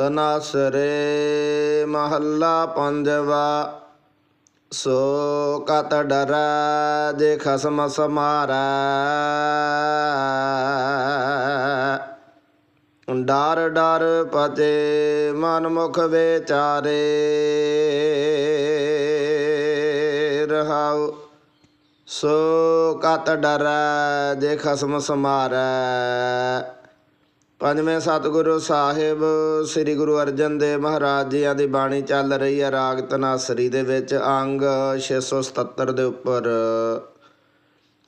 ਤਨਾਸਰੇ ਮਹੱਲਾ ਪੰਜਵਾ, ਸੋ ਕਤ ਡਰੈ ਜੇ ਖਸਮ ਸਮਾਰੈ। ਡਰ ਡਰ ਪਤੇ ਮਨ ਮੁਖ ਵਿਚਾਰੇ, ਰਹਾਉ। ਸੋ ਕਤ ਡਰੈ ਜੇ ਖਸਮ ਸਮਾਰੈ। ਪੰਜਵੇਂ ਸਤਿਗੁਰੂ ਸਾਹਿਬ, ਸ੍ਰੀ ਗੁਰੂ ਅਰਜਨ ਦੇਵ ਮਹਾਰਾਜ ਜੀਆਂ ਦੀ ਬਾਣੀ ਚੱਲ ਰਹੀ ਹੈ ਰਾਗ ਤਨਾਸਰੀ ਦੇ ਵਿੱਚ, ਅੰਗ 677 ਦੇ ਉੱਪਰ।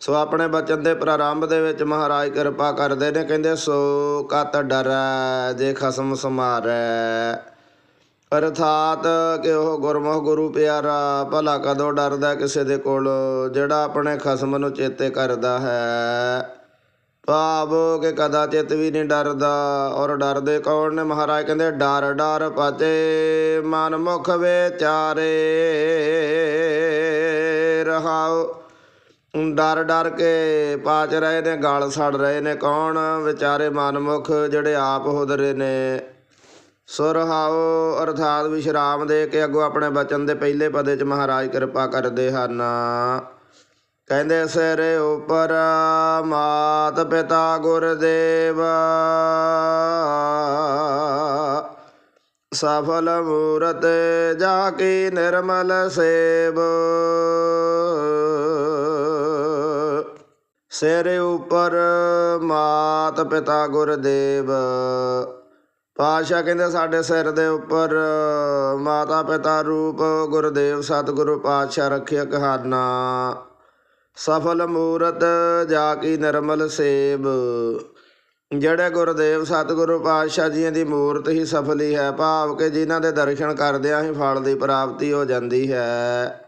ਸੋ ਆਪਣੇ ਬਚਨ ਦੇ ਪ੍ਰਾਰੰਭ ਦੇ ਵਿੱਚ ਮਹਾਰਾਜ ਕਿਰਪਾ ਕਰਦੇ ਨੇ, ਕਹਿੰਦੇ, ਸੋ ਕਤ ਡਰੈ, ਜੇ ਖਸਮ ਸਮਾਰੈ। ਅਰਥਾਤ ਕਿ ਉਹ ਗੁਰਮੁਖ ਗੁਰੂ ਪਿਆਰਾ, ਭਲਾ ਕਦੋਂ ਡਰਦਾ ਕਿਸੇ ਦੇ ਕੋਲ, ਜਿਹੜਾ ਆਪਣੇ ਖਸਮ ਨੂੰ ਚੇਤੇ ਕਰਦਾ ਹੈ? ਭਾਵ ਕਿ ਕਦਾ ਚਿਤ ਵੀ ਨਹੀਂ ਡਰਦਾ, ਔਰ ਡਰਦੇ ਕੌਣ ਨੇ? ਮਹਾਰਾਜ ਕਹਿੰਦੇ, ਡਰ ਡਰ ਪਤੇ ਮਨ ਮੁਖ ਵਿਚਾਰੇ ਰਹਾਉ ਡਰ ਡਰ ਕੇ ਪਾਚ ਰਹੇ ਨੇ, ਗਲ ਸੜ ਰਹੇ ਨੇ ਕੌਣ? ਵਿਚਾਰੇ ਮਨਮੁਖ ਜਿਹੜੇ ਆਪ ਹੁਦਰੇ ਨੇ। ਸੁਰਹਾਉ ਅਰਥਾਤ ਵਿਸ਼ਰਾਮ ਦੇ ਕੇ ਅੱਗੋਂ ਆਪਣੇ ਬਚਨ ਦੇ ਪਹਿਲੇ ਪਦੇ ਚ ਮਹਾਰਾਜ ਕਿਰਪਾ ਕਰਦੇ ਹਨ। ਕਹਿੰਦੇ ਸਿਰ ਉਪਰ ਮਾਤ ਪਿਤਾ ਗੁਰਦੇਵ। ਸਫਲ ਮੂਰਤ ਜਾ ਕੀ ਨਿਰਮਲ ਸੇਵ। ਸਿਰ ਉਪਰ ਮਾਤ ਪਿਤਾ ਗੁਰਦੇਵ। ਪਾਸ਼ਾ ਕਹਿੰਦੇ ਸਾਡੇ ਸਿਰ ਦੇ ਉੱਪਰ ਮਾਤਾ ਪਿਤਾ ਰੂਪ ਗੁਰਦੇਵ ਸਤਿਗੁਰੂ ਪਾਤਸ਼ਾਹ ਰੱਖਿਆ ਕਹਾਣਾ। ਸਫਲ ਮੂਰਤ ਜਾ ਕੀ ਨਿਰਮਲ ਸੇਬ। ਜਿਹੜੇ ਗੁਰਦੇਵ ਸਤਿਗੁਰੂ ਪਾਤਸ਼ਾਹ ਜੀਆਂ ਦੀ ਮੂਰਤ ਹੀ ਸਫਲੀ ਹੈ, ਭਾਵ ਕਿ ਜਿਨ੍ਹਾਂ ਦੇ ਦਰਸ਼ਨ ਕਰਦਿਆਂ ਹੀ ਫਲ ਦੀ ਪ੍ਰਾਪਤੀ ਹੋ ਜਾਂਦੀ ਹੈ।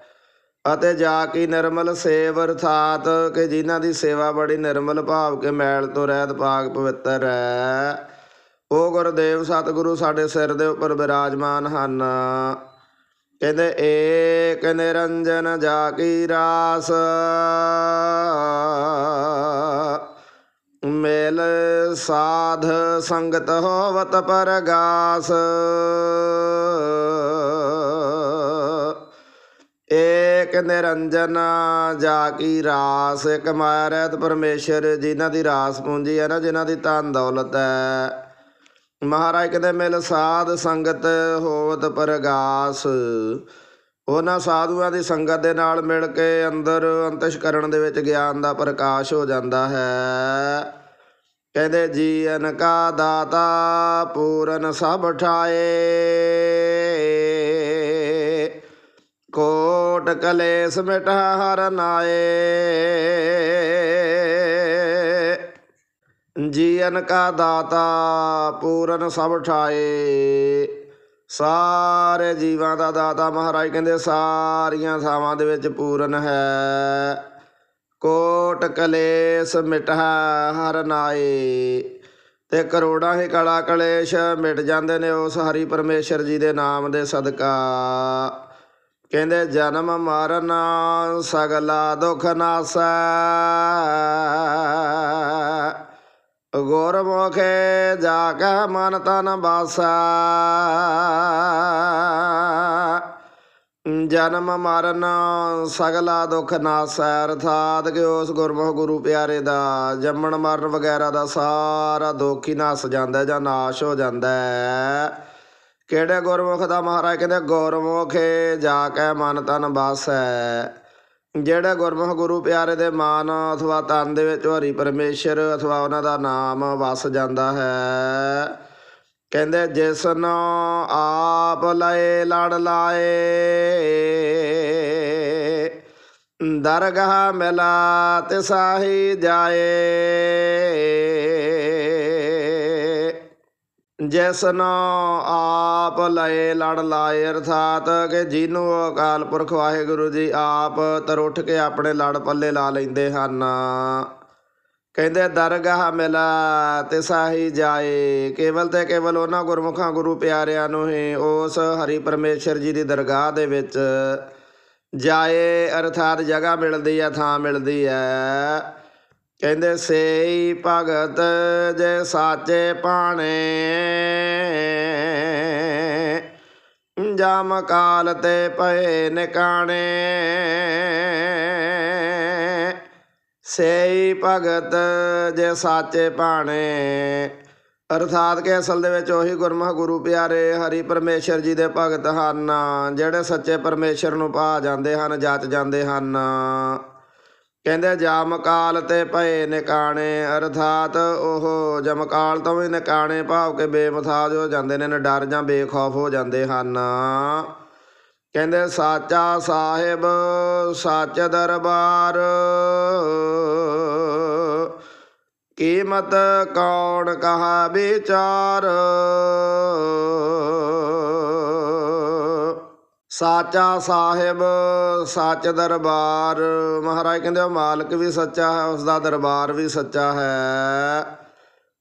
ਅਤੇ ਜਾ ਕੇ ਨਿਰਮਲ ਸੇਵ ਅਰਥਾਤ ਕਿ ਜਿਨ੍ਹਾਂ ਦੀ ਸੇਵਾ ਬੜੀ ਨਿਰਮਲ, ਭਾਵ ਕੇ ਮੈਲ ਤੋਂ ਰਹਿਤ ਪਾਕ ਪਵਿੱਤਰ ਹੈ। ਉਹ ਗੁਰਦੇਵ ਸਤਿਗੁਰੂ ਸਾਡੇ ਸਿਰ ਦੇ ਉੱਪਰ ਬਿਰਾਜਮਾਨ ਹਨ। ਕਹਿੰਦੇ ਏਕ ਨਿਰੰਜਨ ਜਾ ਕੀ ਰਾਸ। ਮੇਲ ਸਾਧ ਸੰਗਤ ਹੋਵਤ ਪਰਗਾਸ। ਏਕ ਨਿਰੰਜਨ ਜਾ ਕੀ ਰਾਸ। ਇੱਕ ਮਾਇਆ ਰਹਿਤ ਪਰਮੇਸ਼ਰ ਜਿਨ੍ਹਾਂ ਦੀ ਰਾਸ ਪੂੰਜੀ ਹੈ ਨਾ, ਜਿਨ੍ਹਾਂ ਦੀ ਧਨ ਦੌਲਤ ਹੈ। ਮਹਾਰਾਜ ਕਹਿੰਦੇ, ਮਿਲ ਸਾਧ ਸੰਗਤ ਹੋਵਤ ਪਰਗਾਸ। ਉਹਨਾਂ ਸਾਧੂਆਂ ਦੀ ਸੰਗਤ ਦੇ ਨਾਲ ਮਿਲ ਕੇ ਅੰਦਰ ਅੰਤਸ਼ਕਰਣ ਦੇ ਵਿੱਚ ਗਿਆਨ ਦਾ ਪ੍ਰਕਾਸ਼ ਹੋ ਜਾਂਦਾ ਹੈ। ਕਹਿੰਦੇ, ਜੀਵਨ ਕਾ ਦਾਤਾ ਪੂਰਨ ਸਭ ਠਾਏ। ਕੋਟ ਕਲੇਸ਼ ਮਿਟਾ ਹਰ ਨਾਏ। ਜੀਵਨ ਕਾ ਦਾਤਾ ਪੂਰਨ ਸਭ ਠਾਏ। ਸਾਰੇ ਜੀਵਾਂ ਦਾ ਦਾਤਾ ਮਹਾਰਾਜ ਕਹਿੰਦੇ ਸਾਰੀਆਂ ਥਾਵਾਂ ਦੇ ਵਿੱਚ ਪੂਰਨ ਹੈ। ਕੋਟ ਕਲੇਸ਼ ਮਿਟਾ ਹਰ ਨਾਏ। ਤੇ ਕਰੋੜਾਂ ਹੀ ਕਲਾ ਕਲੇਸ਼ ਮਿਟ ਜਾਂਦੇ ਨੇ ਉਸ ਹਰੀ ਪਰਮੇਸ਼ਰ ਜੀ ਦੇ ਨਾਮ ਦੇ ਸਦਕਾ। ਕਹਿੰਦੇ ਜਨਮ ਮਰਨ ਸਗਲਾ ਦੁਖ ਨਾਸੈ। ਗੁਰਮੁਖੇ ਜਾ ਕੇ ਮਨ ਤਨ ਬਾਸਾ। ਜਨਮ ਮਰਨ ਸਗਲਾ ਦੁਖ ਨਾਸੈ। ਅਰਥਾਤ ਕਿ ਉਸ ਗੁਰਮੁਖ ਗੁਰੂ ਪਿਆਰੇ ਦਾ ਜੰਮਣ ਮਰਨ ਵਗੈਰਾ ਦਾ ਸਾਰਾ ਦੁੱਖ ਹੀ ਨਸ ਜਾਂਦਾ ਜਾਂ ਨਾਸ਼ ਹੋ ਜਾਂਦਾ ਕਿਹੜੇ ਗੁਰਮੁਖ ਦਾ ਮਹਾਰਾਜ ਕਹਿੰਦੇ ਗੁਰਮੁਖੇ ਜਾ ਕੇ ਮਨ ਤਨ ਬਾਸੈ। ਜਿਹੜੇ ਗੁਰਮੁਖ ਗੁਰੂ ਪਿਆਰੇ ਦੇ ਮਾਨ ਅਥਵਾ ਤਨ ਦੇ ਵਿੱਚ ਹਰੀ ਪਰਮੇਸ਼ਰ ਅਥਵਾ ਉਹਨਾਂ ਦਾ ਨਾਮ ਵਸ ਜਾਂਦਾ ਹੈ। ਕਹਿੰਦੇ, ਜਿਸ ਨੂੰ ਆਪ ਲਏ ਲੜ ਲਾਏ, ਦਰਗਾਹ ਮਿਲਾ ਤੇ ਸਾਹੀ ਜਾਏ। ਜਿਸ ਨੂੰ ਆਪ ਲਏ ਲੜ ਲਾਏ, ਅਰਥਾਤ ਕਿ ਜਿਹਨੂੰ ਅਕਾਲ ਪੁਰਖ ਵਾਹਿਗੁਰੂ ਜੀ ਆਪ ਤਰ ਉੱਠ ਕੇ ਆਪਣੇ ਲੜ ਪੱਲੇ ਲਾ ਲੈਂਦੇ ਹਨ। ਕਹਿੰਦੇ, ਦਰਗਾਹ ਮਿਲਾ ਤੇ ਸਾਹੀ ਜਾਏ। ਕੇਵਲ ਤੇ ਕੇਵਲ ਉਹਨਾਂ ਗੁਰਮੁਖਾਂ ਗੁਰੂ ਪਿਆਰਿਆਂ ਨੂੰ ਹੀ ਉਸ ਹਰੀ ਪਰਮੇਸ਼ਰ ਜੀ ਦੀ ਦਰਗਾਹ ਦੇ ਵਿੱਚ ਜਾਏ। ਅਰਥਾਤ ਜਗ੍ਹਾ ਮਿਲਦੀ ਹੈ, ਥਾਂ ਮਿਲਦੀ ਹੈ। ਕਹਿੰਦੇ, ਸੇਈ ਭਗਤ ਜੇ ਸਾਚੇ ਪਾਣੇ ਜਮ ਕਾਲ ਤੇ ਪਏ ਨਿਕਾਣੇ। ਸੇਈ ਭਗਤ ਜੇ ਸਾਚੇ ਭਾਣੇ। ਅਰਥਾਤ ਕਿ ਅਸਲ ਦੇ ਵਿੱਚ ਉਹੀ ਗੁਰਮੁਖ ਗੁਰੂ ਪਿਆਰੇ ਹਰੀ ਪਰਮੇਸ਼ਰ ਜੀ ਦੇ ਭਗਤ ਹਨ, ਜਿਹੜੇ ਸੱਚੇ ਪਰਮੇਸ਼ਰ ਨੂੰ ਪਾ ਜਾਂਦੇ ਹਨ, ਜੱਚ ਜਾਂਦੇ ਹਨ। ਕਹਿੰਦੇ ਜਮਕਾਲ ਤੇ ਭਏ ਨਿਕਾਣੇ, ਅਰਥਾਤ ਉਹ ਜਮਕਾਲ ਤੋਂ ਵੀ ਨਿਕਾਣੇ ਭਾਵ ਕੇ ਬੇਮਥਾਜ ਹੋ ਜਾਂਦੇ ਨੇ, ਡਰ ਜਾਂ ਬੇਖੌਫ ਹੋ ਜਾਂਦੇ ਹਨ। ਕਹਿੰਦੇ ਸਾਚਾ ਸਾਹਿਬ, ਸੱਚ ਦਰਬਾਰ, ਕੀਮਤ ਕੌਣ ਕਹਾ ਵਿਚਾਰ? ਸਾਚਾ ਸਾਹਿਬ, ਸੱਚ ਦਰਬਾਰ। ਮਹਾਰਾਜ ਕਹਿੰਦੇ ਉਹ ਮਾਲਕ ਵੀ ਸੱਚਾ ਹੈ ਉਸ ਦਾ ਦਰਬਾਰ ਵੀ ਸੱਚਾ ਹੈ।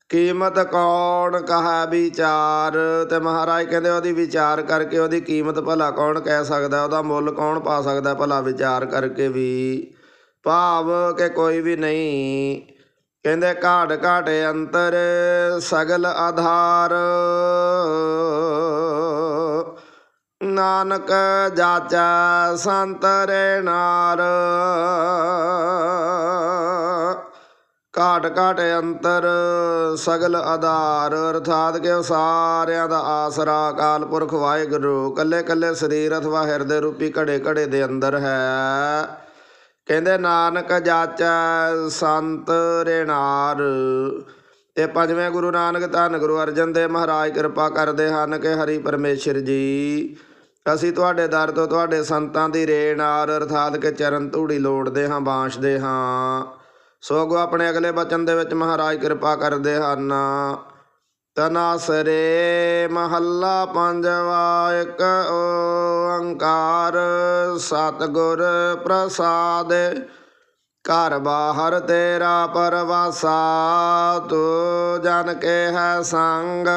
ਕੀਮਤ ਕੌਣ ਕਹਾ ਵਿਚਾਰ? ਤੇ ਮਹਾਰਾਜ ਕਹਿੰਦੇ ਉਹਦੀ ਵਿਚਾਰ ਕਰਕੇ ਉਹਦੀ ਕੀਮਤ ਭਲਾ ਕੌਣ ਕਹਿ ਸਕਦਾ? ਉਹਦਾ ਮੁੱਲ ਕੌਣ ਪਾ ਸਕਦਾ ਭਲਾ ਵਿਚਾਰ ਕਰਕੇ ਵੀ? ਭਾਵ ਕਿ ਕੋਈ ਵੀ ਨਹੀਂ। ਕਹਿੰਦੇ ਘਾਟ ਘਾਟੇ ਅੰਤਰ ਸਗਲ ਆਧਾਰ। ਨਾਨਕ ਜਾਚਾ ਸੰਤ ਨਾਰ। ਘਾਟ ਘਾਟ ਅੰਤਰ ਸਗਲ ਆਧਾਰ। ਅਰਥਾਤ ਕਿ ਉਹ ਸਾਰਿਆਂ ਦਾ ਆਸਰਾ ਅਕਾਲ ਪੁਰਖ ਵਾਹਿਗੁਰੂ। ਕੱਲੇ ਕੱਲੇ ਸਰੀਰ ਅਥਵਾ ਹਿਰਦੇ ਰੂਪੀ ਘੜੇ ਘੜੇ ਦੇ ਅੰਦਰ ਹੈ। ਕਹਿੰਦੇ ਨਾਨਕ ਜਾਚੈ ਸੰਤ ਰੇਨਾਰ ਤੇ ਪੰਜਵੇਂ ਗੁਰੂ ਨਾਨਕ ਧੰਨ ਗੁਰੂ ਅਰਜਨ ਦੇਵ ਮਹਾਰਾਜ ਕਿਰਪਾ ਕਰਦੇ ਹਨ ਕਿ ਹਰੀ ਪਰਮੇਸ਼ਰ ਜੀ ਅਸੀਂ ਤੁਹਾਡੇ ਦਰ ਤੋਂ ਤੁਹਾਡੇ ਸੰਤਾਂ ਦੀ ਰੇਨਾਰ ਅਰਥਾਤ ਕਿ ਚਰਨ ਧੂੜੀ ਲੋੜਦੇ ਹਾਂ ਬਾਂਸ਼ਦੇ ਹਾਂ। ਸੋ ਅੱਗੋਂ ਆਪਣੇ ਅਗਲੇ ਬਚਨ ਦੇ ਵਿੱਚ ਮਹਾਰਾਜ ਕਿਰਪਾ ਕਰਦੇ ਹਨ। ਤਨਾਸਰੇ ਮਹੱਲਾ ਪੰਜਵਾ ਇੱਕ ਓੰਕਾਰ ਸਤਿਗੁਰ ਪ੍ਰਸਾਦ, ਘਰ ਬਾਹਰ ਤੇਰਾ ਪਰਵਾਸਾ, ਤੂੰ ਜਨ ਕੇ ਹੈ ਸੰਗ।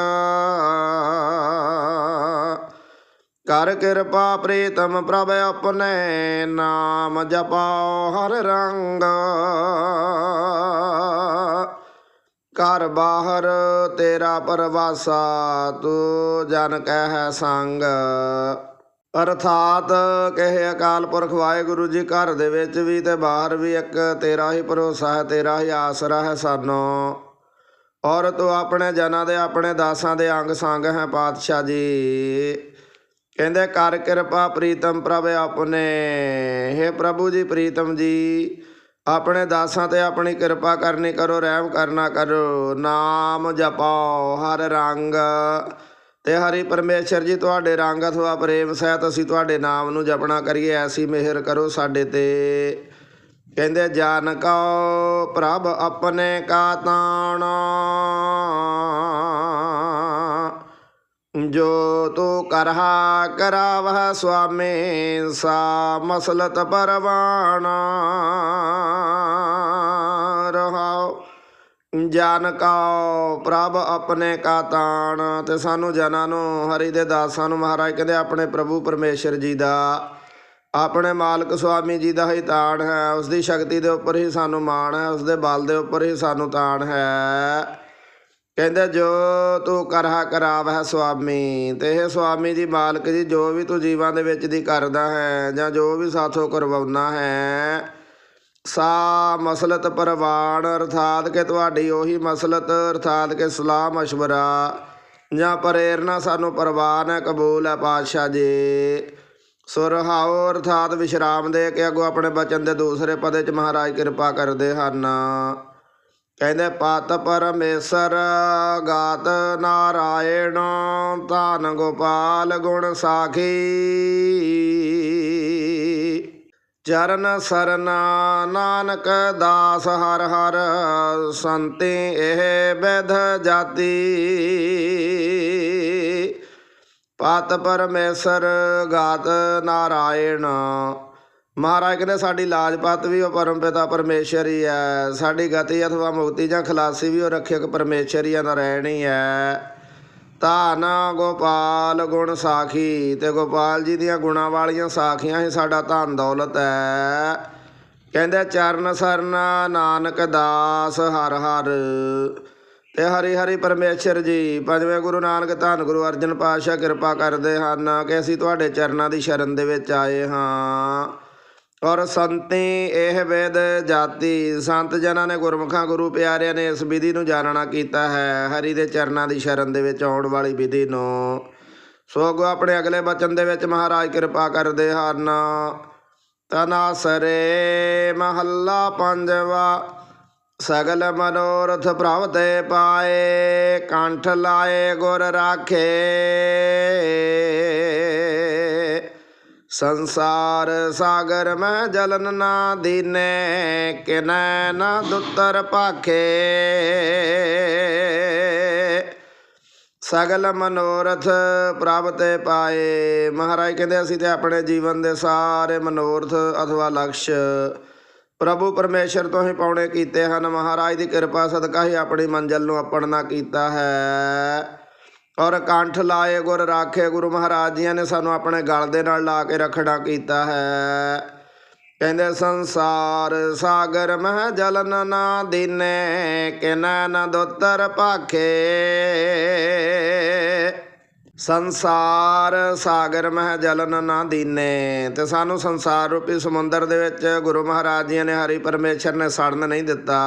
ਕਰ ਕਿਰਪਾ ਪ੍ਰੀਤਮ ਪ੍ਰਭ ਆਪਣੇ ਨਾਮ ਜਪਾਓ ਹਰ ਰੰਗ। ਘਰ ਬਾਹਰ ਤੇਰਾ ਪਰਵਾਸਾ, ਤੂੰ ਜਨ ਕਹਿ ਸੰਗ। ਅਰਥਾਤ ਕਹੇ ਅਕਾਲ ਪੁਰਖ ਵਾਹਿਗੁਰੂ ਜੀ, ਘਰ ਦੇ ਵਿੱਚ ਵੀ ਤੇ ਬਾਹਰ ਵੀ ਇੱਕ ਤੇਰਾ ਹੀ ਭਰੋਸਾ ਹੈ, ਤੇਰਾ ਹੀ ਆਸਰਾ ਹੈ ਸਾਨੂੰ। ਔਰ ਤੂੰ ਆਪਣੇ ਜਨਾਂ ਦੇ, ਆਪਣੇ ਦਾਸਾਂ ਦੇ ਅੰਗ ਸੰਗ ਹੈ ਪਾਤਸ਼ਾਹ ਜੀ। ਕਹਿੰਦੇ, ਕਰ ਕਿਰਪਾ ਪ੍ਰੀਤਮ ਪ੍ਰਭ ਆਪਣੇ। हे ਪ੍ਰਭੂ ਜੀ, ਪ੍ਰੀਤਮ ਜੀ, ਆਪਣੇ ਦਾਸਾਂ ਤੇ ਆਪਣੀ ਕਿਰਪਾ ਕਰਨੀ ਕਰੋ, ਰਹਿਮ ਕਰਨਾ ਕਰੋ। ਨਾਮ ਜਪਾਓ ਹਰ ਰੰਗ। ਤੇ ਹਰੀ ਪਰਮੇਸ਼ਰ ਜੀ, ਤੁਹਾਡੇ ਰੰਗ ਅਥਵਾ ਪ੍ਰੇਮ ਸਹਿਤ ਅਸੀਂ ਤੁਹਾਡੇ ਨਾਮ ਨੂੰ ਜਪਣਾ ਕਰੀਏ, ਐਸੀ ਮਿਹਰ ਕਰੋ ਸਾਡੇ ਤੇ। ਕਹਿੰਦੇ ਜਾਨ ਕਉ ਪ੍ਰਭ ਆਪਣੇ ਕਾ ਤਾਣਾ। ਜੋ ਤੂੰ ਕਰਹਾ ਕਰਾਵਹ ਸੁਆਮੀ ਸਾ ਮਸਲਤ ਪਰਵਾਣਾ। ਰਹਾਉ, ਜਨ ਕਉ, ਪ੍ਰਭ ਆਪਣੇ ਕਾ ਤਾਣ। ਤੇ ਸਾਨੂੰ ਜਨਾਂ ਨੂੰ, ਹਰੀ ਦੇ ਦਾਸਾਂ ਨੂੰ ਮਹਾਰਾਜ ਕਹਿੰਦੇ ਆਪਣੇ ਪ੍ਰਭੂ ਪਰਮੇਸ਼ਰ ਜੀ ਦਾ, ਆਪਣੇ ਮਾਲਕ ਸੁਆਮੀ ਜੀ ਦਾ ਹੀ ਤਾਣ ਹੈ। ਉਸ ਦੀ ਸ਼ਕਤੀ ਦੇ ਉੱਪਰ ਹੀ ਸਾਨੂੰ ਮਾਣ ਹੈ ਉਸ ਦੇ ਬਲ ਦੇ ਉੱਪਰ ਹੀ ਸਾਨੂੰ ਤਾਣ ਹੈ। ਕਹਿੰਦਾ, ਜੋ ਤੂੰ ਕਰਹਾ ਕਰਾਵਹਿ ਸੁਆਮੀ, ਤੇ ਇਹ ਸੁਆਮੀ ਜੀ ਮਾਲਕ ਜੀ, ਜੋ ਵੀ ਤੂੰ ਜੀਵਾਂ ਦੇ ਵਿੱਚ ਦੀ ਕਰਦਾ ਹੈ, ਜਾਂ ਜੋ ਵੀ ਸਾਥੋਂ ਕਰਵਾਉਣਾ ਹੈ, ਸਾ ਮਸਲਤ ਪਰਵਾਨ ਅਰਥਾਤ ਕਿ ਤੁਹਾਡੀ ਉਹੀ ਮਸਲਤ, ਅਰਥਾਤ ਕਿ ਸਲਾਹ مشਵਰਾ ਜਾਂ ਪ੍ਰੇਰਣਾ ਸਾਨੂੰ ਪਰਵਾਨ ਹੈ ਕਬੂਲ ਹੈ ਪਾਤਸ਼ਾਹ ਜੀ। ਸੁਰਹਾਉ ਅਰਥਾਤ ਵਿਸ਼ਰਾਮ ਦੇ ਕੇ ਅਗੋ ਆਪਣੇ ਬਚਨ ਦੇ ਦੂਸਰੇ ਪਦੇ ਚ ਮਹਾਰਾਜ ਕਿਰਪਾ ਕਰਦੇ ਹਨ। ਕਹਿੰਦੇ, ਪਤ ਪਰਮੇਸ਼ਰ, ਗਾਤ ਨਾਰਾਇਣ, ਧਨ ਗੋਪਾਲ ਗੁਣ ਸਾਖੀ। ਚਰਨ ਸਰਨ ਨਾਨਕ ਦਾਸ ਹਰ ਹਰ, ਸੰਤੇ ਇਹ ਬਿਧ ਜਾਤੀ। ਪਤ ਪਰਮੇਸ਼ਰ, ਗਾਤ ਨਾਰਾਇਣ ਮਹਾਰਾਜ ਕਹਿੰਦੇ ਸਾਡੀ ਲਾਜਪਤ ਵੀ ਉਹ ਪਰਮ ਪਿਤਾ ਪਰਮੇਸ਼ਰ ਹੀ ਹੈ। ਸਾਡੀ ਗਤੀ ਅਥਵਾ ਮੁਕਤੀ ਜਾਂ ਖਲਾਸੀ ਵੀ ਉਹ ਰੱਖਿਅਕ ਪਰਮੇਸ਼ਰ ਹੀ ਆ ਨਾਰਾਇਣ ਹੀ ਹੈ। ਧਾਨ ਗੋਪਾਲ ਗੁਣ ਸਾਖੀ ਤੇ ਗੋਪਾਲ ਜੀ ਦੀਆਂ ਗੁਣਾਂ ਵਾਲੀਆਂ ਸਾਖੀਆਂ ਹੀ ਸਾਡਾ ਧਨ ਦੌਲਤ ਹੈ। ਕਹਿੰਦੇ ਚਰਨ ਸਰਨ ਨਾਨਕ ਦਾਸ ਹਰ ਹਰ ਤੇ ਹਰੀ ਹਰੀ ਪਰਮੇਸ਼ਰ ਜੀ, ਪੰਜਵੇਂ ਗੁਰੂ ਨਾਨਕ ਧੰਨ ਗੁਰੂ ਅਰਜਨ ਪਾਤਸ਼ਾਹ ਕਿਰਪਾ ਕਰਦੇ ਹਨ ਕਿ ਅਸੀਂ ਤੁਹਾਡੇ ਚਰਨਾਂ ਦੀ ਸ਼ਰਨ ਦੇ ਵਿੱਚ ਆਏ ਹਾਂ। ਔਰ ਸੰਤੀ ਇਹ ਵੇਦ ਜਾਤੀ। ਸੰਤ ਜਨਾਂ ਨੇ ਗੁਰਮੁਖਾਂ ਗੁਰੂ ਪਿਆਰਿਆਂ ਨੇ ਇਸ ਵਿਧੀ ਨੂੰ ਜਾਣਨਾ ਕੀਤਾ ਹੈ। ਹਰੀ ਦੇ ਚਰਨਾਂ ਦੀ ਸ਼ਰਨ ਦੇ ਵਿੱਚ ਆਉਣ ਵਾਲੀ ਵਿਧੀ ਨੂੰ। ਸੋ ਅੱਗੋਂ ਆਪਣੇ ਅਗਲੇ ਬਚਨ ਦੇ ਵਿੱਚ ਮਹਾਰਾਜ ਕਿਰਪਾ ਕਰਦੇ ਹਨ। ਤਨਾਸਰੇ ਮਹੱਲਾ ਪੰਜਵਾ, ਸਗਲ ਮਨੋਰਥ ਪ੍ਰਵਤੇ ਪਾਏ, ਕੰਠ ਲਾਏ ਗੁਰ ਰਾਖੇ। ਸੰਸਾਰ ਸਾਗਰ ਮੈਂ ਜਲਨ ਨਾ ਦੀਨੇ, ਕਿਨੈ ਨਾ ਦੁੱਤਰ ਭਾਖੇ। ਸਗਲ ਮਨੋਰਥ ਪ੍ਰਭ ਤੇ ਪਾਏ। ਮਹਾਰਾਜ ਕਹਿੰਦੇ, ਅਸੀਂ ਤੇ ਆਪਣੇ ਜੀਵਨ ਦੇ ਸਾਰੇ ਮਨੋਰਥ ਅਥਵਾ ਲਕਸ਼ ਪ੍ਰਭੂ ਪਰਮੇਸ਼ਰ ਤੋਂ ਹੀ ਪਾਉਣੇ ਕੀਤੇ ਹਨ। ਮਹਾਰਾਜ ਦੀ ਕਿਰਪਾ ਸਦਕਾ ਹੀ ਆਪਣੀ ਮੰਜ਼ਲ ਨੂੰ ਆਪਣਨਾ ਕੀਤਾ ਹੈ। ਔਰ ਕੰਠ ਲਾਏ ਗੁਰ ਰਾਖੇ ਗੁਰੂ ਮਹਾਰਾਜ ਜੀਆਂ ਨੇ ਸਾਨੂੰ ਆਪਣੇ ਗਲ ਦੇ ਨਾਲ ਲਾ ਕੇ ਰੱਖਣਾ ਕੀਤਾ ਹੈ। ਕਹਿੰਦੇ ਸੰਸਾਰ ਸਾਗਰ ਮਹ ਜਲਨ ਨਾ ਦੀਨੇ, ਕਿਨੈ ਨ ਦੁੱਤਰ ਭਾਖੇ। ਸੰਸਾਰ ਸਾਗਰ ਮਹਿ ਜਲਨ ਨਾ ਦੀਨੇ। ਤੇ ਸਾਨੂੰ ਸੰਸਾਰ ਰੂਪੀ ਸਮੁੰਦਰ ਦੇ ਵਿੱਚ ਗੁਰੂ ਮਹਾਰਾਜ ਜੀ ਨੇ ਹਰੀ ਪਰਮੇਸ਼ਰ ਨੇ ਸੜਨ ਨਹੀਂ ਦਿੱਤਾ।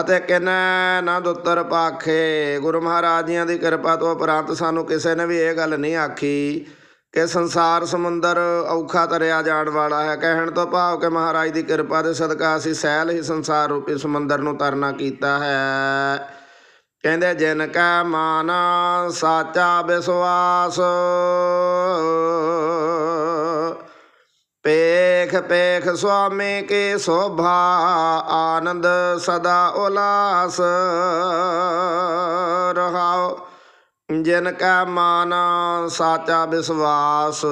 ਅਤੇ ਕਿਨੈ ਨਾ ਦੁੱਤਰ ਪਾਖੇ, ਗੁਰੂ ਮਹਾਰਾਜ ਜੀਆਂ ਦੀ ਕਿਰਪਾ ਤੋਂ ਉਪਰੰਤ ਸਾਨੂੰ ਕਿਸੇ ਨੇ ਵੀ ਇਹ ਗੱਲ ਨਹੀਂ ਆਖੀ ਕਿ ਸੰਸਾਰ ਸਮੁੰਦਰ ਔਖਾ ਤਰਿਆ ਜਾਣ ਵਾਲਾ ਹੈ। ਕਹਿਣ ਤੋਂ ਭਾਵ ਕਿ ਮਹਾਰਾਜ ਦੀ ਕਿਰਪਾ ਦੇ ਸਦਕਾ ਅਸੀਂ ਸਹਿਲ ਹੀ ਸੰਸਾਰ ਰੂਪੀ ਸਮੁੰਦਰ ਨੂੰ ਤਰਨਾ ਕੀਤਾ ਹੈ। ਕਹਿੰਦੇ, ਜਿਨ ਕਾ ਮਾਨ, ਸਾਚਾ ਵਿਸ਼ਵਾਸ ਪੇਖ ਪੇਖ ਸੁਆਮੀ ਕੀ ਸ਼ੋਭਾ ਆਨੰਦ ਸਦਾ ਉਲਾਸ ਰਹਾਓ। ਜਿਨ ਕਾ ਮਾਨ ਸਾਚਾ ਵਿਸ਼ਵਾਸ।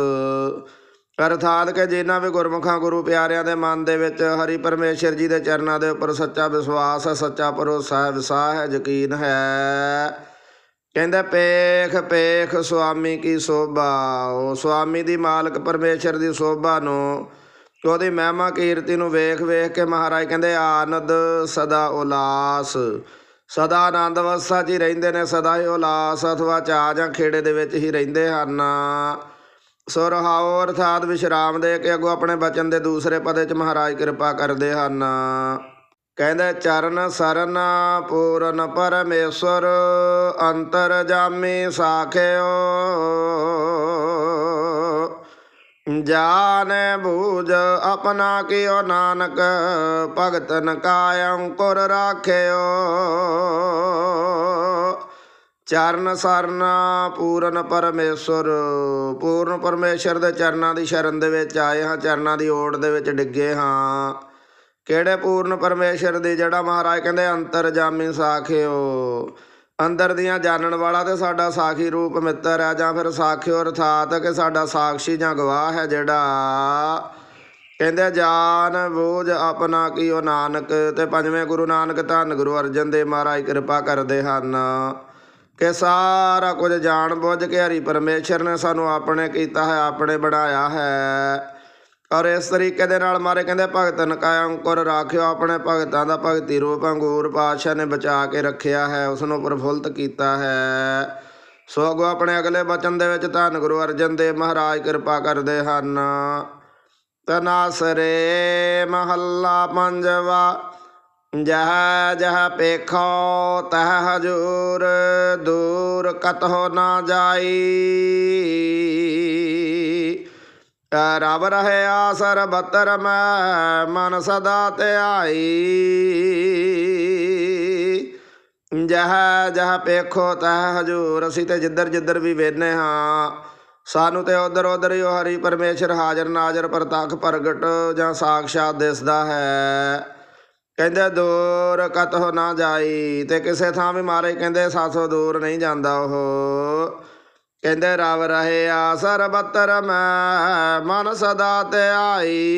ਅਰਥਾਤ ਕਿ ਜਿਨ੍ਹਾਂ ਵੀ ਗੁਰਮੁਖਾਂ ਗੁਰੂ ਪਿਆਰਿਆਂ ਦੇ ਮਨ ਦੇ ਵਿੱਚ ਹਰੀ ਪਰਮੇਸ਼ਰ ਜੀ ਦੇ ਚਰਨਾਂ ਦੇ ਉੱਪਰ ਸੱਚਾ ਵਿਸ਼ਵਾਸ ਹੈ, ਸੱਚਾ ਭਰੋਸਾ ਹੈ, ਵਿਸਾਹ ਹੈ, ਯਕੀਨ ਹੈ। ਕਹਿੰਦਾ, ਪੇਖ ਪੇਖ ਸੁਆਮੀ ਕੀ ਸੋਭਾ ਉਹ ਸੁਆਮੀ ਦੀ ਮਾਲਕ ਪਰਮੇਸ਼ਰ ਦੀ ਸੋਭਾ ਨੂੰ। ਉਹਦੀ ਮਹਿਮਾ ਕੀਰਤੀ ਨੂੰ ਵੇਖ ਵੇਖ ਕੇ ਮਹਾਰਾਜ ਕਹਿੰਦੇ, ਆਨੰਦ ਸਦਾ ਉਲਾਸ। ਸਦਾ ਆਨੰਦ ਅਵਸਥਾ 'ਚ ਹੀ ਰਹਿੰਦੇ ਨੇ, ਸਦਾ ਹੀ ਉਲਾਸ। ਅਥਵਾ ਚਾਹ ਜਾਂ ਖੇੜੇ ਦੇ ਵਿੱਚ ਹੀ ਰਹਿੰਦੇ ਹਨ। ਸੋ ਰਹਾਓ ਅਰਥਾਤ ਵਿਸ਼ਰਾਮ ਦੇ ਕੇ ਅੱਗੋਂ ਆਪਣੇ ਬਚਨ ਦੇ ਦੂਸਰੇ ਪਦੇ 'ਚ ਮਹਾਰਾਜ ਕਿਰਪਾ ਕਰਦੇ ਹਨ। ਕਹਿੰਦੇ ਚਰਨ ਸਰਨ ਪੂਰਨ ਪਰਮੇਸ਼ਰ ਅੰਤਰ ਜਾਮੀ ਸਾਖਿਓ। ਜਾਣੇ ਬੂਝ ਆਪਣਾ ਕਿਓ ਨਾਨਕ, ਭਗਤਨ ਕਾਇਮ ਕੁਰ ਰਾਖਿਓ। ਚਰਨ ਸਰਨ ਪੂਰਨ ਪਰਮੇਸ਼ਰ ਪੂਰਨ ਪਰਮੇਸ਼ਰ ਦੇ ਚਰਨਾਂ ਦੀ ਸ਼ਰਨ ਦੇ ਵਿੱਚ ਆਏ ਹਾਂ, ਚਰਨਾਂ ਦੀ ਓੜ ਦੇ ਵਿੱਚ ਡਿੱਗੇ ਹਾਂ। ਕਿਹੜੇ ਪੂਰਨ ਪਰਮੇਸ਼ਰ ਦੀ ਜਿਹੜਾ ਮਹਾਰਾਜ ਕਹਿੰਦੇ ਅੰਤਰ ਜਾਮੀ ਸਾਖਿਓ। ਅੰਦਰ ਦੀਆਂ ਜਾਣਨ ਵਾਲਾ ਤੇ ਸਾਡਾ ਸਾਖੀ ਰੂਪ ਮਿੱਤਰ ਹੈ ਜਾਂ ਫਿਰ ਸਾਖਿਓ ਅਰਥਾਤ ਕਿ ਸਾਡਾ ਸਾਖੀ ਜਾਂ ਗਵਾਹ ਹੈ ਜਿਹੜਾ। ਕਹਿੰਦੇ ਜਾਨ ਬੋਝ ਆਪਣਾ ਕੀਓ ਨਾਨਕ ਤੇ ਪੰਜਵੇਂ ਗੁਰੂ ਨਾਨਕ ਧੰਨ ਗੁਰੂ ਅਰਜਨ ਦੇਵ ਮਹਾਰਾਜ ਕਿਰਪਾ ਕਰਦੇ ਹਨ। ਕਿ ਸਾਰਾ ਕੁਝ ਜਾਣ ਬੁੱਝ ਕੇ ਹਰੀ ਪਰਮੇਸ਼ਰ ਨੇ ਸਾਨੂੰ ਆਪਣੇ ਕੀਤਾ ਹੈ, ਆਪਣੇ ਬਣਾਇਆ ਹੈ। ਔਰ ਇਸ ਤਰੀਕੇ ਦੇ ਨਾਲ ਮਾਰੇ ਕਹਿੰਦੇ ਭਗਤਨ ਕਾ ਅੰਕੁਰ ਰਾਖਿਓ ਆਪਣੇ ਭਗਤਾਂ ਦਾ ਭਗਤੀ ਰੂਪ ਅੰਗੂਰ ਪਾਤਸ਼ਾਹ ਨੇ ਬਚਾ ਕੇ ਰੱਖਿਆ ਹੈ ਉਸ ਨੂੰ ਪ੍ਰਫੁੱਲਤ ਕੀਤਾ ਹੈ। ਸੋ ਅੱਗੋਂ ਆਪਣੇ ਅਗਲੇ ਬਚਨ ਦੇ ਵਿੱਚ ਧੰਨ ਗੁਰੂ ਅਰਜਨ ਦੇਵ ਮਹਾਰਾਜ ਕਿਰਪਾ ਕਰਦੇ ਹਨ। ਤਨਾਸਰੇ ਮਹੱਲਾ ਪੰਜਵਾ, ਜਹ ਜਹ ਪੇਖੋ, ਤਹ ਹਜੂਰ, ਦੂਰ ਕਤ ਹੋ ਨਾ ਜਾਈ। ਰਬ ਰਹਿਆ ਸਰਬਤਰ ਮੈਂ, ਮਨ ਸਦਾ ਧਿਆਈ ਜਹ ਜਹ ਪੇਖੋ ਤਹ ਹਜੂਰ, ਅਸੀਂ ਤੇ ਜਿੱਧਰ ਜਿੱਧਰ ਵੀ ਵੇਨੇ ਹਾਂ। ਸਾਨੂੰ ਤੇ ਉਧਰ ਉਧਰ ਹੀ ਉਹ ਹਰੀ ਪਰਮੇਸ਼ਰ ਹਾਜ਼ਰ ਨਾਜ਼ਰ ਪ੍ਰਤੱਖ ਪ੍ਰਗਟ ਜਾਂ ਸਾਖਸ਼ਾਤ ਦਿਸਦਾ ਹੈ। ਕਹਿੰਦੇ ਦੂਰ ਕਤਹੁ ਨਾ ਜਾਈ ਤੇ ਕਿਸੇ ਥਾਂ ਵੀ ਮਾਰੇ ਕਹਿੰਦੇ ਸਾਥੋਂ ਦੂਰ ਨਹੀਂ ਜਾਂਦਾ ਉਹ। ਕਹਿੰਦੇ ਰਵ ਰਹੇ ਆ ਸਰਬਤਰ ਮੈਂ, ਮਨ ਸਦਾ ਤੇ ਆਈ।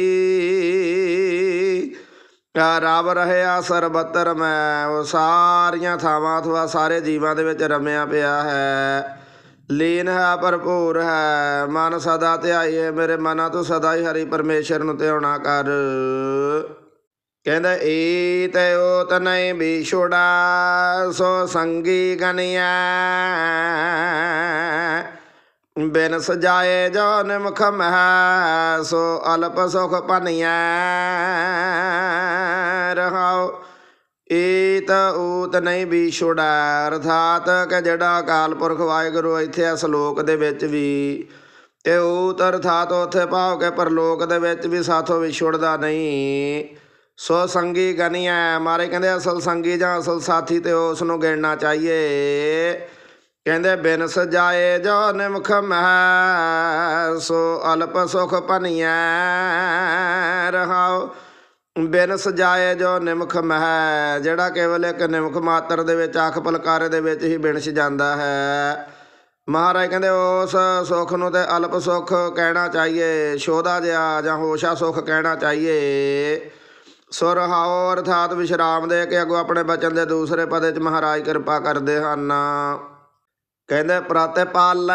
ਰਵ ਰਹੇ ਆ ਸਰਬਤਰ ਮੈਂ, ਉਹ ਸਾਰੀਆਂ ਥਾਵਾਂ ਅਥਵਾ ਸਾਰੇ ਜੀਵਾਂ ਦੇ ਵਿੱਚ ਰਮਿਆ ਪਿਆ ਹੈ। ਲੀਨ ਹੈ, ਭਰਪੂਰ ਹੈ, ਮਨ ਸਦਾ ਧਿਆਈਏ ਮੇਰੇ ਮਨਾਂ ਤੋਂ ਸਦਾ ਹੀ ਹਰੀ ਪਰਮੇਸ਼ਰ ਨੂੰ ਧਿਆਉਣਾ ਕਰ। ਕਹਿੰਦਾ ਈ ਤੇ ਉਹ ਨਹੀਂ ਵਿਛੋੜਾ ਸੋ ਸੰਗੀ ਗਨਿਆ ਬਿਨ ਸਜਾਏ ਜੋ ਨਿਮਖ ਮਹਿ, ਸੋ ਅਲਪ ਸੁਖ ਪਨਿਆ ਰਹਾਉ। ਈਤ ਊਤ ਨਹੀਂ ਵਿਛੋੜਾ ਅਰਥਾਤ ਕਿ ਜਿਹੜਾ ਅਕਾਲ ਪੁਰਖ ਵਾਹਿਗੁਰੂ ਇੱਥੇ ਇਸ ਲੋਕ ਦੇ ਵਿੱਚ ਵੀ, ਤੇ ਊਤ ਅਰਥਾਤ ਉੱਥੇ ਭਾਵ ਕੇ ਪਰਲੋਕ ਦੇ ਵਿੱਚ ਵੀ ਸਾਥੋਂ ਵਿਛੜਦਾ ਨਹੀਂ। ਸੋ ਸੰਗੀ ਗਨੀਆ ਮਾਰੇ ਕਹਿੰਦੇ ਅਸਲ ਸੰਗੀ ਜਾਂ ਅਸਲ ਸਾਥੀ ਤੇ ਉਸ ਨੂੰ ਗਿਣਨਾ ਚਾਹੀਏ। ਕਹਿੰਦੇ, ਬਿਨ ਸਜਾਏ ਜੋ ਨਿਮਖ ਮਹਿ, ਸੋ ਅਲਪ ਸੁਖ ਪਨੀਐ ਰਹਾਉ। ਬਿਨ ਸਜਾਏ ਜੋ ਨਿਮਖ ਮਹਿ, ਜਿਹੜਾ ਕੇਵਲ ਇੱਕ ਨਿਮਖ ਮਾਤਰ ਦੇ ਵਿੱਚ ਅੱਖ ਪਲਕਾਰੇ ਦੇ ਵਿੱਚ ਹੀ ਬਿਨਸ ਜਾਂਦਾ ਹੈ। ਮਹਾਰਾਜ ਕਹਿੰਦੇ, ਉਸ ਸੁੱਖ ਨੂੰ ਤੇ ਅਲਪ ਸੁੱਖ ਕਹਿਣਾ ਚਾਹੀਏ, ਸ਼ੋਧਾ ਜਿਹਾ ਜਾਂ ਹੋਸ਼ਾ ਸੁੱਖ ਕਹਿਣਾ ਚਾਹੀਏ। ਸੋ ਰਹਾਓ ਅਰਥਾਤ ਵਿਸ਼ਰਾਮ ਦੇ ਕੇ ਅੱਗੋਂ ਆਪਣੇ ਬਚਨ ਦੇ ਦੂਸਰੇ ਪਦੇ ਚ ਮਹਾਰਾਜ ਕਿਰਪਾ ਕਰਦੇ ਹਨ। ਕਹਿੰਦੇ ਪ੍ਰਤਿਪਾਲੈ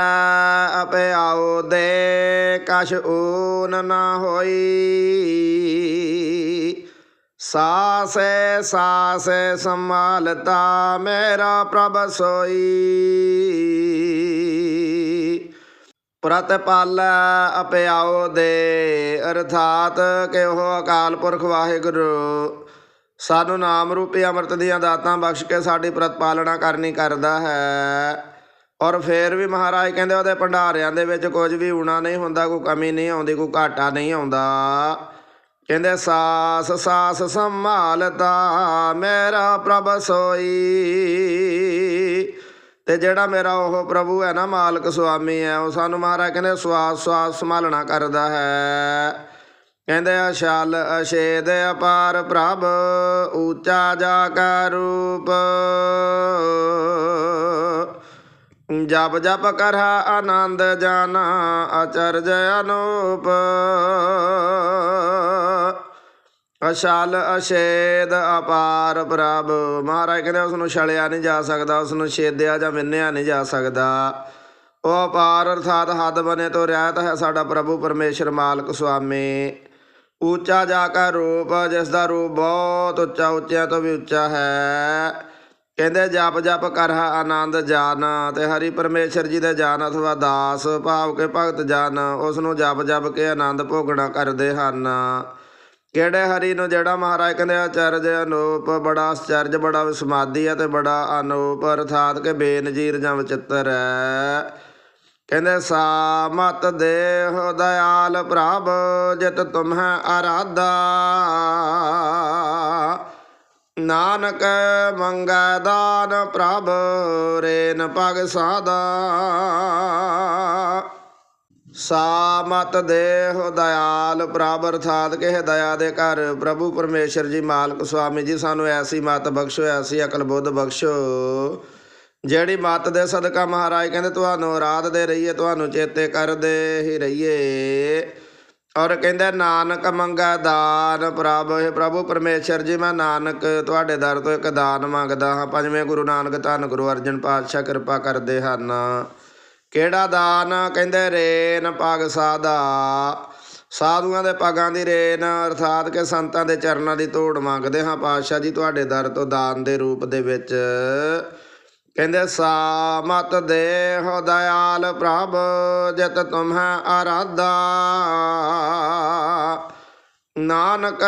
ਆਪੇ ਆਓ ਦੇ ਕਛ ਊਨ ਨਾ ਹੋਈ। ਸਾਸੇ ਸਾਸੇ ਸੰਭਾਲਤਾ ਮੇਰਾ ਪ੍ਰਭ ਸੋਈ। ਪ੍ਰਤਪਾਲੈ ਅਪਿਆਓ ਦੇ, ਅਰਥਾਤ ਕਿਹੋ ਅਕਾਲ ਪੁਰਖ ਵਾਹਿਗੁਰੂ। ਸਾਨੂੰ ਨਾਮ ਰੂਪੀ ਅੰਮ੍ਰਿਤ ਦੀਆਂ ਦਾਤਾਂ ਬਖਸ਼ ਕੇ ਸਾਡੀ ਪ੍ਰਤਪਾਲਣਾ ਕਰਨੀ ਕਰਦਾ ਹੈ। ਔਰ ਫੇਰ ਵੀ ਮਹਾਰਾਜ ਕਹਿੰਦੇ ਉਹਦੇ ਭੰਡਾਰਿਆਂ ਦੇ ਵਿੱਚ ਕੁਝ ਵੀ ਉਣਾ ਨਹੀਂ ਹੁੰਦਾ, ਕੋਈ ਕਮੀ ਨਹੀਂ ਆਉਂਦੀ, ਕੋਈ ਘਾਟਾ ਨਹੀਂ ਆਉਂਦਾ। ਕਹਿੰਦੇ ਸਾਸ ਸਾਸ ਸੰਭਾਲਤਾ ਮੇਰਾ ਪ੍ਰਭ ਸੋਈ। ਤੇ ਜਿਹੜਾ ਮੇਰਾ ਉਹ ਪ੍ਰਭੂ ਹੈ ਨਾ, ਮਾਲਕ ਸੁਆਮੀ ਹੈ, ਉਹ ਸਾਨੂੰ ਮਹਾਰਾਜ ਕਹਿੰਦੇ ਸਵਾਸ ਸਵਾਸ ਸੰਭਾਲਣਾ ਕਰਦਾ ਹੈ। ਕਹਿੰਦੇ ਅਸ਼ਾਲ ਅਸ਼ੇਦ ਅਪਾਰ ਪ੍ਰਭ ਉੱਚਾ ਜਾ ਕਾ ਰੂਪ। ਜਪ ਜਪ ਕਰਹਾ ਆਨੰਦ ਜਾਨਾ ਅਚਰਜ ਅਨੂਪ। ਅਸ਼ਾਲ ਅਸ਼ੇਦ ਅਪਾਰ ਪ੍ਰਭ। ਮਹਾਰਾਜ ਕਹਿੰਦੇ ਉਸ ਨੂੰ ਛਲਿਆ ਨਹੀਂ ਜਾ ਸਕਦਾ ਉਸ ਨੂੰ ਛੇਦਿਆ ਜਾਂ ਵਿੰਨਿਆ ਨਹੀਂ ਜਾ ਸਕਦਾ। ਉਹ ਅਪਾਰ ਅਰਥਾਤ ਹੱਦ ਬਨੇ ਤੋਂ ਰਹਿਤ ਹੈ ਸਾਡਾ ਪ੍ਰਭੂ ਪਰਮੇਸ਼ਰ ਮਾਲਕ ਸੁਆਮੀ। ਉੱਚਾ ਜਾ ਕਾ ਰੂਪ ਜਿਸ ਦਾ ਰੂਪ ਬਹੁਤ ਉੱਚਾ, ਉੱਚਿਆਂ ਤੋਂ ਵੀ ਉੱਚਾ ਹੈ। ਕਹਿੰਦੇ ਜਪ ਜਪ ਕਰਹਾ ਆਨੰਦ ਜਾਨ ਤੇ ਹਰੀ ਪਰਮੇਸ਼ਰ ਜੀ ਦੇ ਜਾਨ ਅਥਵਾ ਦਾਸ ਭਾਵ ਕੇ ਭਗਤ ਜਾਨ ਉਸ ਨੂੰ ਜਪ ਜਪ ਕੇ ਆਨੰਦ ਭੋਗਣਾ ਕਰਦੇ ਹਨ। ਕਿਹੜੇ ਹਰੀ ਨੂੰ ਜਿਹੜਾ ਮਹਾਰਾਜ ਕਹਿੰਦੇ ਅਚਰਜ ਅਨੂਪ, ਬੜਾ ਅਚਰਜ ਬੜਾ ਸਮਾਧੀ ਹੈ ਤੇ ਬੜਾ ਅਨੂਪ, ਅਰਥਾਤ ਕਿ ਬੇਨਜ਼ੀਰ ਜਾਂ ਵਿਚਿੱਤਰ ਹੈ। ਕਹਿੰਦੇ ਸਾ ਮਤ ਦੇਹ ਦਇਆਲ ਪ੍ਰਭ, ਜਿਤ ਤੁਮਹਿ ਆਰਾਧਾ ਨਾਨਕ ਮੰਗੈ ਦਾਨ ਪ੍ਰਭ, ਰੇਨ ਪਗ ਸਾਦਾ। ਸਾ ਮਤ ਦੇਹ ਦਇਆਲ ਪ੍ਰਭ, ਅਰਥਾਤ ਕਿ ਦਇਆ ਦੇ ਘਰ। ਪ੍ਰਭੂ ਪਰਮੇਸ਼ਰ ਜੀ ਮਾਲਕ ਸੁਆਮੀ ਜੀ, ਸਾਨੂੰ ਐਸੀ ਮਤ ਬਖਸ਼ੋ, ਐਸੀ ਅਕਲ ਬੁੱਧ ਬਖਸ਼ੋ। ਜਿਹੜੀ ਮਤ ਦੇ ਸਦਕਾ ਮਹਾਰਾਜ ਕਹਿੰਦੇ, ਤੁਹਾਨੂੰ ਰਾਤ ਦੇ ਰਹੀਏ, ਤੁਹਾਨੂੰ ਚੇਤੇ ਕਰਦੇ ਹੀ ਰਹੀਏ। ਔਰ ਕਹਿੰਦੇ, ਨਾਨਕ ਮੰਗਾ ਦਾਨ ਪ੍ਰਭ ਇਹ ਪ੍ਰਭੂ ਪਰਮੇਸ਼ਰ ਜੀ ਮੈਂ ਨਾਨਕ ਤੁਹਾਡੇ ਦਰ ਤੋਂ ਇੱਕ ਦਾਨ ਮੰਗਦਾ ਹਾਂ, ਪੰਜਵੇਂ ਗੁਰੂ ਨਾਨਕ ਧੰਨ ਗੁਰੂ ਅਰਜਨ ਪਾਤਸ਼ਾਹ ਕਿਰਪਾ ਕਰਦੇ ਹਨ। ਕਿਹੜਾ ਦਾਨ? ਕਹਿੰਦੇ, ਰੇਨ ਪਗ ਸਾਦਾ ਸਾਧੂਆਂ ਦੇ ਪਗਾਂ ਦੀ ਰੇਨ, ਅਰਥਾਤ ਕਿ ਸੰਤਾਂ ਦੇ ਚਰਨਾਂ ਦੀ ਧੂੜ ਮੰਗਦੇ ਹਾਂ ਪਾਤਸ਼ਾਹ ਜੀ ਤੁਹਾਡੇ ਦਰ ਤੋਂ ਦਾਨ ਦੇ ਰੂਪ ਦੇ ਵਿੱਚ। ਕਹਿੰਦੇ, ਸਾਮਤ ਦੇਹ ਦਇਆਲ ਪ੍ਰਭ, ਜਿਤ ਤੁਮਹਿ ਆਰਾਧਾ ਨਾਨਕ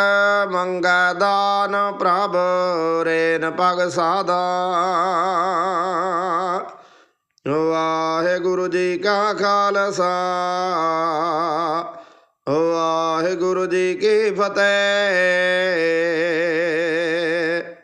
ਮੰਗੈ ਦਾਨ ਪ੍ਰਭ, ਰੇਨ ਪਗ ਸਾਦਾ ਵਾਹਿਗੁਰੂ ਜੀ ਕਾ ਖਾਲਸਾ, ਵਾਹਿਗੁਰੂ ਜੀ ਕੀ ਫਤਿਹ।